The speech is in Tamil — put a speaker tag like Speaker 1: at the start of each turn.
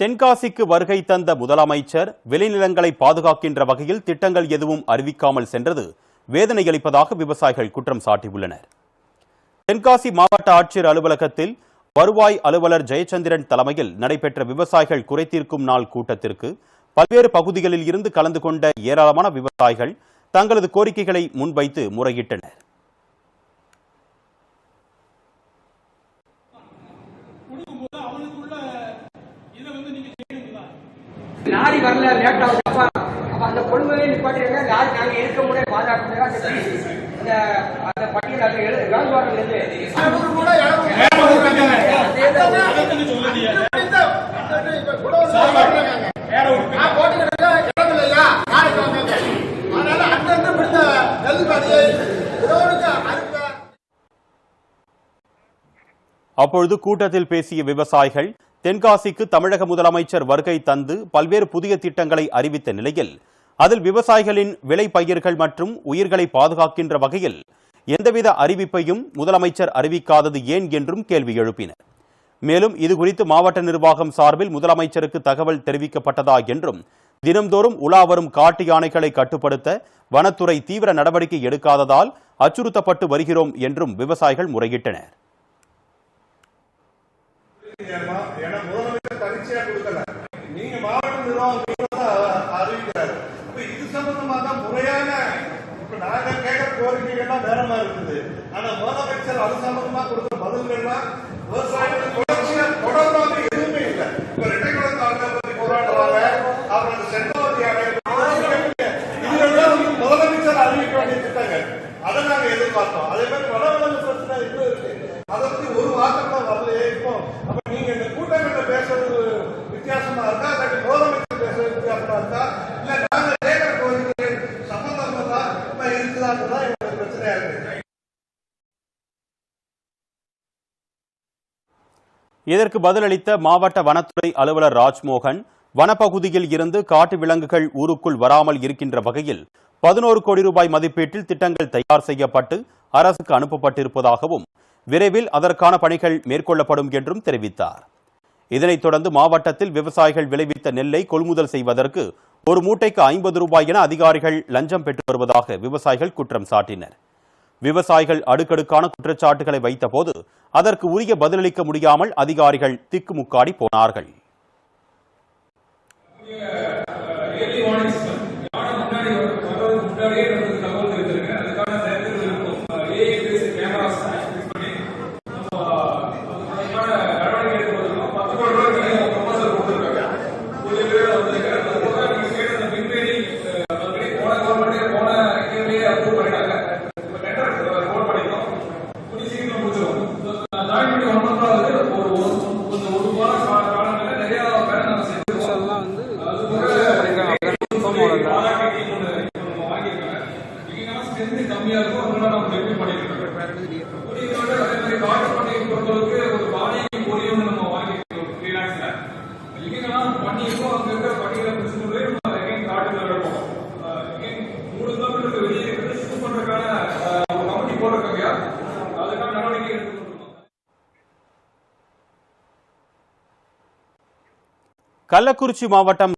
Speaker 1: தென்காசிக்கு வருகை தந்த முதலமைச்சர் விளைநிலங்களை பாதுகாக்கின்ற வகையில் திட்டங்கள் எதுவும் அறிவிக்காமல் சென்றது. வேதனையளிப்பதாக விவசாயிகள் குற்றம் சாட்டியுள்ளனர். தென்காசி மாவட்ட ஆட்சியர் அலுவலகத்தில் வருவாய் அலுவலர் ஜெயச்சந்திரன் தலைமையில் நடைபெற்ற விவசாயிகள் குறைதீர்க்கும் நாள் கூட்டத்திற்கு பல்வேறு பகுதிகளில் இருந்து கலந்து கொண்ட ஏராளமான விவசாயிகள் தங்களது கோரிக்கைகளை முன்வைத்து முறையிட்டனர்.
Speaker 2: லாரி வரல லேட் ஆகுது. அப்ப அப்ப அந்த கொள்முதலை நிப்பாட்டிருங்க லாரி நாங்க இருக்க முடியாது. பாதுகாப்பு அந்த அந்த அந்த பட்டியல் அந்த எழு
Speaker 1: அப்பொழுது கூட்டத்தில் பேசிய விவசாயிகள் தென்காசிக்கு தமிழக முதலமைச்சர் வருகை தந்து பல்வேறு புதிய திட்டங்களை அறிவித்த நிலையில் அதில் விவசாயிகளின் விளை பயிர்கள் மற்றும் உயிர்களை பாதுகாக்கின்ற வகையில் எந்தவித அறிவிப்பையும் முதலமைச்சர் அறிவிக்காதது ஏன் என்றும் கேள்வி எழுப்பினர். மேலும் இதுகுறித்து மாவட்ட நிர்வாகம் சார்பில் முதலமைச்சருக்கு தகவல் தெரிவிக்கப்பட்டதா என்றும் தினம்தோறும் உலா வரும் காட்டு யானைகளை கட்டுப்படுத்த வனத்துறை தீவிர நடவடிக்கை எடுக்காததால் அச்சுறுத்தப்பட்டு வருகிறோம் என்றும் விவசாயிகள் முறையிட்டனர்.
Speaker 3: ஏன்னா முதலமைச்சர் பரீட்சையா கொடுக்கல. நீங்க மாவட்ட நிர்வாகம் நீங்க தான் அறிவிக்கிறாரு. அப்ப இது சம்பந்தமா தான் முறையான இப்ப நாங்க கேட்கிற கோரிக்கைகள்லாம் வேற இருக்குது. ஆனா முதலமைச்சர் அது சம்பந்தமா கொடுத்த பதில்கள்லாம் விவசாயிகள் தொடர்ச்சியா தொடர்பாக எதுவுமே இல்லை. இப்ப ரெட்டைக்குளம் தாண்டை பத்தி போராடுறாங்க. அப்புறம் அந்த சென்றாவதி அணை இதெல்லாம் வந்து முதலமைச்சர் அறிவிக்க வேண்டிய திட்டங்கள். அதை நாங்க எதிர்பார்த்தோம். அதே மாதிரி வனவிலங்கு பிரச்சனை இன்னும் இருக்கு. அதை பத்தி ஒரு வார்த்தை கூட வரலையே இப்போ அப்ப நீங்க இந்த கூட்டங்கள்ல பேசுறது வித்தியாசமா இருக்கா இல்லாட்டி முதலமைச்சர் பேசுறது வித்தியாசமா இருக்கா இல்ல நாங்க கேட்கிற கோரிக்கை சம்பந்தமா தான் எங்களுக்கு பிரச்சனையா இருக்கு.
Speaker 1: இதற்கு பதிலளித்த மாவட்ட வனத்துறை அலுவலர் ராஜ்மோகன் வனப்பகுதியில் இருந்து காட்டு விலங்குகள் ஊருக்குள் வராமல் இருக்கின்ற வகையில் பதினோரு கோடி ரூபாய் மதிப்பீட்டில் திட்டங்கள் தயார் செய்யப்பட்டு அரசுக்கு அனுப்பப்பட்டிருப்பதாகவும் விரைவில் அதற்கான பணிகள் மேற்கொள்ளப்படும் என்றும் தெரிவித்தார். இதனைத் தொடர்ந்து மாவட்டத்தில் விவசாயிகள் விளைவித்த நெல்லை கொள்முதல் செய்வதற்கு ஒரு மூட்டைக்கு ஐம்பது ரூபாய் என அதிகாரிகள் லஞ்சம் பெற்று வருவதாக விவசாயிகள் குற்றம் சாட்டினர். விவசாயிகள் அடுக்கடுக்கான குற்றச்சாட்டுகளை வைத்தபோது அதற்கு உரிய பதிலளிக்க முடியாமல் அதிகாரிகள் திக்குமுக்காடி போனார்கள். கள்ளக்குறிச்சி மாவட்டம்